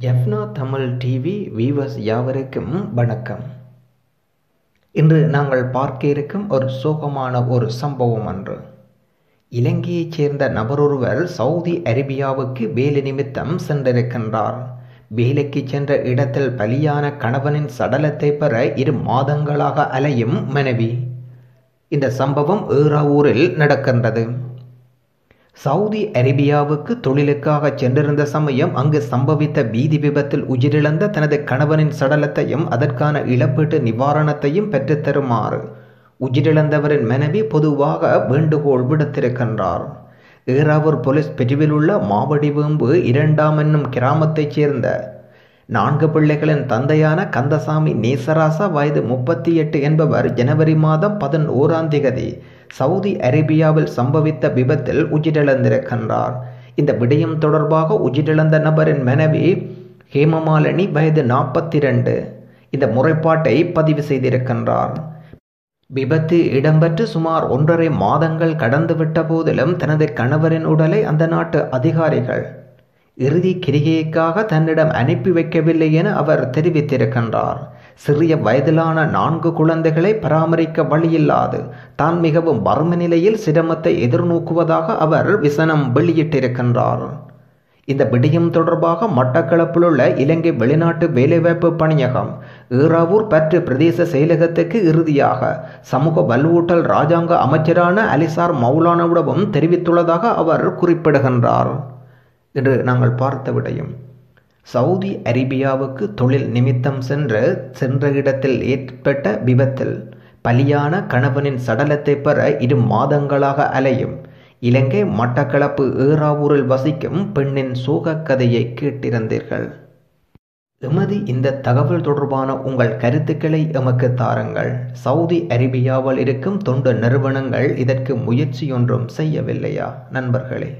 எஃப்னா Tamil TV viewers யாவருக்கும் வணக்கம். இன்று நாங்கள் பார்க்க இருக்கும் ஒரு சோகமான ஒரு சம்பவம் அன்று. இலங்கையைச் சேர்ந்த நபரொருவர் சவுதி அரேபியாவுக்கு வேலை நிமித்தம் சென்றிருக்கின்றார். வேலைக்கு சென்ற இடத்தில் பலியான கணவனின் சடலத்தை பெற இரு மாதங்களாக அலையும் மனைவி. இந்த சம்பவம் ஏறாவூரில் நடக்கின்றது. சவுதி அரேபியாவுக்கு தொழிலுக்காக சென்றிருந்த சமயம் அங்கு சம்பவித்த வீதி விபத்தில் உயிரிழந்த தனது கணவனின் சடலத்தையும் அதற்கான இழப்பீட்டு நிவாரணத்தையும் பெற்றுத்தருமாறு உயிரிழந்தவரின் மனைவி பொதுவாக வேண்டுகோள் விடுத்திருக்கின்றார். ஏறாவூர் போலீஸ் பிரிவில் உள்ள மாவடிவேம்பு இரண்டாம் என்னும் கிராமத்தைச் சேர்ந்த நான்கு பிள்ளைகளின் தந்தையான கந்தசாமி நேசராசா வயது முப்பத்தி எட்டு என்பவர் ஜனவரி மாதம் பதினோராம் திகதி சவுதி அரேபியாவில் சம்பவித்த விபத்தில் உயிரிழந்திருக்கின்றார். இந்த விடயம் தொடர்பாக உயிரிழந்த நபரின் மனைவி ஹேமமாலினி வயது நாற்பத்தி ரெண்டு இந்த முறைப்பாட்டை பதிவு செய்திருக்கின்றார். விபத்து இடம்பெற்று சுமார் ஒன்றரை மாதங்கள் கடந்துவிட்ட போதிலும் தனது கணவரின் உடலை அந்த நாட்டு அதிகாரிகள் இறுதி கிரிகைக்காக தன்னிடம் அனுப்பி வைக்கவில்லை என அவர் தெரிவித்திருக்கின்றார். சிறிய வயதிலான நான்கு குழந்தைகளை பராமரிக்க வழியில்லாது தான் மிகவும் வறுமை நிலையில் சிரமத்தை எதிர்நோக்குவதாக அவர் விசனம் வெளியிட்டிருக்கின்றார். இந்த விடயம் தொடர்பாக மட்டக்களப்பிலுள்ள இலங்கை வெளிநாட்டு வேலைவாய்ப்பு பணியகம் ஈராவூர் பற்று பிரதேச செயலகத்துக்கு இறுதியாக சமூக வலுவூட்டல் ராஜாங்க அமைச்சரான அலிசார் மௌலானாவிடமும் தெரிவித்துள்ளதாக அவர் குறிப்பிடுகின்றார். என்று நாங்கள் பார்த்த விடயம். சவுதி அரேபியாவுக்கு தொழில் நிமித்தம் சென்று சென்ற இடத்தில் ஏற்பட்ட விபத்தில் பலியான கணவனின் சடலத்தை பெற இரு மாதங்களாக அலையும். இலங்கை மட்டக்களப்பு ஏறாவூரில் வசிக்கும் பெண்ணின் சோகக் கதையை கேட்டிருந்தீர்கள். எமது இந்த தகவல் தொடர்பான உங்கள் கருத்துக்களை எமக்கு தாருங்கள். சவுதி அரேபியாவில் இருக்கும் தொண்டு நிறுவனங்கள் இதற்கு முயற்சி ஒன்றும் செய்யவில்லையா நண்பர்களே?